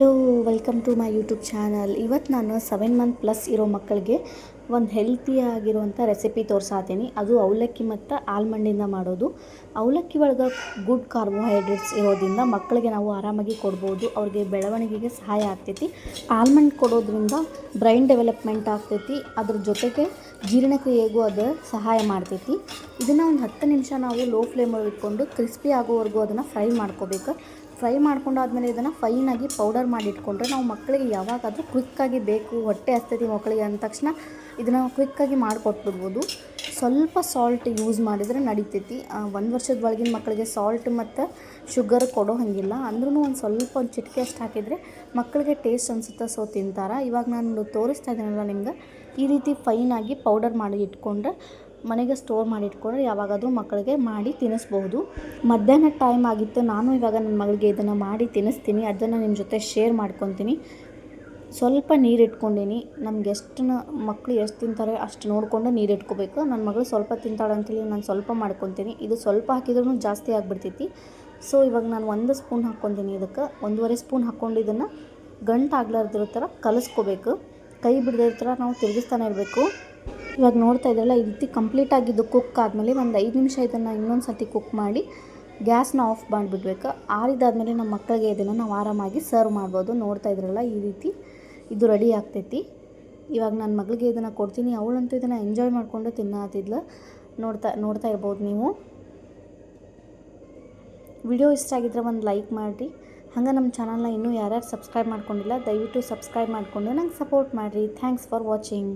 Hello welcome to my YouTube channel ಇವತ್ತು ನಾನು seven month plus ಇರೋ ಮಕ್ಕಳಿಗೆ ಒಂದು ಹೆಲ್ತಿಯಾಗಿರುವಂಥ ರೆಸಿಪಿ ತೋರಿಸಾತೀನಿ. ಅದು ಅವಲಕ್ಕಿ ಮತ್ತು ಆಲ್ಮಂಡಿಂದ ಮಾಡೋದು. ಅವಲಕ್ಕಿ ಒಳಗೆ ಗುಡ್ ಕಾರ್ಬೋಹೈಡ್ರೇಟ್ಸ್ ಇರೋದ್ರಿಂದ ಮಕ್ಕಳಿಗೆ ನಾವು ಆರಾಮಾಗಿ ಕೊಡ್ಬೋದು. ಅವ್ರಿಗೆ ಬೆಳವಣಿಗೆಗೆ ಸಹಾಯ ಆಗ್ತೈತಿ. ಆಲ್ಮಂಡ್ ಕೊಡೋದ್ರಿಂದ ಬ್ರೈನ್ ಡೆವಲಪ್ಮೆಂಟ್ ಆಗ್ತೈತಿ. ಅದ್ರ ಜೊತೆಗೆ ಜೀರ್ಣಕ್ರಿಯೆಗೂ ಅದು ಸಹಾಯ ಮಾಡ್ತೈತಿ. ಇದನ್ನು ಒಂದು ಹತ್ತು ನಿಮಿಷ ನಾವು ಲೋ ಫ್ಲೇಮಲ್ಲಿ ಇಟ್ಕೊಂಡು ಕ್ರಿಸ್ಪಿ ಆಗೋವರೆಗೂ ಅದನ್ನು ಫ್ರೈ ಮಾಡ್ಕೋಬೇಕು. ಫ್ರೈ ಮಾಡ್ಕೊಂಡಾದ್ಮೇಲೆ ಇದನ್ನು ಫೈನಾಗಿ ಪೌಡರ್ ಮಾಡಿಟ್ಕೊಂಡ್ರೆ ನಾವು ಮಕ್ಕಳಿಗೆ ಯಾವಾಗಾದರೂ ಕ್ವಿಕ್ಕಾಗಿ ಬೇಕು, ಹೊಟ್ಟೆ ಹಸ್ತೈತಿ ಮಕ್ಕಳಿಗೆ ಅಂದ ತಕ್ಷಣ ಇದನ್ನು ಕ್ವಿಕ್ಕಾಗಿ ಮಾಡಿಕೊಟ್ಬಿಡ್ಬೋದು. ಸ್ವಲ್ಪ ಸಾಲ್ಟ್ ಯೂಸ್ ಮಾಡಿದರೆ ನಡೀತೈತಿ. ಒಂದು ವರ್ಷದ ಒಳಗಿನ ಮಕ್ಕಳಿಗೆ ಸಾಲ್ಟ್ ಮತ್ತು ಶುಗರ್ ಕೊಡೋ ಹಾಗಿಲ್ಲ. ಅಂದ್ರೂ ಒಂದು ಸ್ವಲ್ಪ ಒಂದು ಚಿಟಿಕೆ ಅಷ್ಟು ಹಾಕಿದರೆ ಮಕ್ಕಳಿಗೆ ಟೇಸ್ಟ್ ಅನಿಸುತ್ತೆ ಸೊ ತಿಂತಾರೆ. ಇವಾಗ ನಾನು ತೋರಿಸ್ತಾ ಇದ್ದೀನಲ್ಲ ನಿಮ್ಗೆ. ಈ ರೀತಿ ಫೈನಾಗಿ ಪೌಡರ್ ಮಾಡಿ ಇಟ್ಕೊಂಡ್ರೆ, ಮನೆಗೆ ಸ್ಟೋರ್ ಮಾಡಿ ಇಟ್ಕೊಂಡ್ರೆ ಯಾವಾಗಾದರೂ ಮಕ್ಕಳಿಗೆ ಮಾಡಿ ತಿನ್ನಿಸ್ಬೋದು ಮಧ್ಯಾಹ್ನ ಟೈಮ್ ಆಗಿತ್ತು. ನಾನು ಇವಾಗ ನನ್ನ ಮಗಳಿಗೆ ಇದನ್ನು ಮಾಡಿ ತಿನ್ನಿಸ್ತೀನಿ. ಅದನ್ನು ನಿಮ್ಮ ಜೊತೆ ಶೇರ್ ಮಾಡ್ಕೊತೀನಿ. ಸ್ವಲ್ಪ ನೀರು ಇಟ್ಕೊಂಡೀನಿ. ನಮ್ಗೆ ಎಷ್ಟು ಮಕ್ಕಳು ಎಷ್ಟು ತಿಂತಾರೆ ಅಷ್ಟು ನೋಡಿಕೊಂಡು ನೀರು ಇಟ್ಕೋಬೇಕು. ನನ್ನ ಮಗಳು ಸ್ವಲ್ಪ ತಿಂತಾಳೆ ಅಂತೇಳಿ ನಾನು ಸ್ವಲ್ಪ ಮಾಡ್ಕೊತೀನಿ. ಇದು ಸ್ವಲ್ಪ ಹಾಕಿದ್ರೂ ಜಾಸ್ತಿ ಆಗಿಬಿಡ್ತೈತಿ. ಸೊ ಇವಾಗ ನಾನು ಒಂದು ಸ್ಪೂನ್ ಹಾಕ್ಕೊತೀನಿ ಇದಕ್ಕೆ. ಒಂದೂವರೆ ಸ್ಪೂನ್ ಹಾಕ್ಕೊಂಡು ಇದನ್ನು ಗಂಟು ಆಗ್ಲಾರ್ದಿರೋ ಥರ ಕಲಿಸ್ಕೋಬೇಕು. ಕೈ ಬಿಡದೇ ಥರ ನಾವು ತಿರುಗಿಸ್ತಾನೆ ಇರಬೇಕು. ಇವಾಗ ನೋಡ್ತಾ ಇದ್ರಲ್ಲ, ಈ ರೀತಿ ಕಂಪ್ಲೀಟ್ ಇದು ಕುಕ್ ಆದಮೇಲೆ ಒಂದು ಐದು ನಿಮಿಷ ಇದನ್ನು ಇನ್ನೊಂದು ಸರ್ತಿ ಕುಕ್ ಮಾಡಿ ಗ್ಯಾಸ್ನ ಆಫ್ ಮಾಡಿಬಿಡ್ಬೇಕು. ಆರಿದಾದಮೇಲೆ ನಮ್ಮ ಮಕ್ಕಳಿಗೆ ಇದನ್ನು ನಾವು ಆರಾಮಾಗಿ ಸರ್ವ್ ಮಾಡ್ಬೋದು. ನೋಡ್ತಾ ಇದ್ರಲ್ಲ, ಈ ರೀತಿ ಇದು ರೆಡಿ ಆಗ್ತೈತಿ. ಇವಾಗ ನನ್ನ ಮಗಳಿಗೆ ಇದನ್ನು ಕೊಡ್ತೀನಿ. ಅವಳಂತೂ ಇದನ್ನು ಎಂಜಾಯ್ ಮಾಡಿಕೊಂಡು ತಿನ್ನತ್ತಿದ್ಲು ನೋಡ್ತಾ ನೋಡ್ತಾ ಇರ್ಬೋದು ನೀವು. ವಿಡಿಯೋ ಇಷ್ಟ ಆಗಿದ್ರೆ ಒಂದು ಲೈಕ್ ಮಾಡಿರಿ. ಹಂಗೆ ನಮ್ಮ ಚಾನಲ್ನ ಇನ್ನೂ ಯಾರ್ಯಾರು ಸಬ್ಸ್ಕ್ರೈಬ್ ಮಾಡ್ಕೊಂಡಿಲ್ಲ, ದಯವಿಟ್ಟು ಸಬ್ಸ್ಕ್ರೈಬ್ ಮಾಡಿಕೊಂಡು ನಂಗೆ ಸಪೋರ್ಟ್ ಮಾಡಿರಿ. Thanks for watching.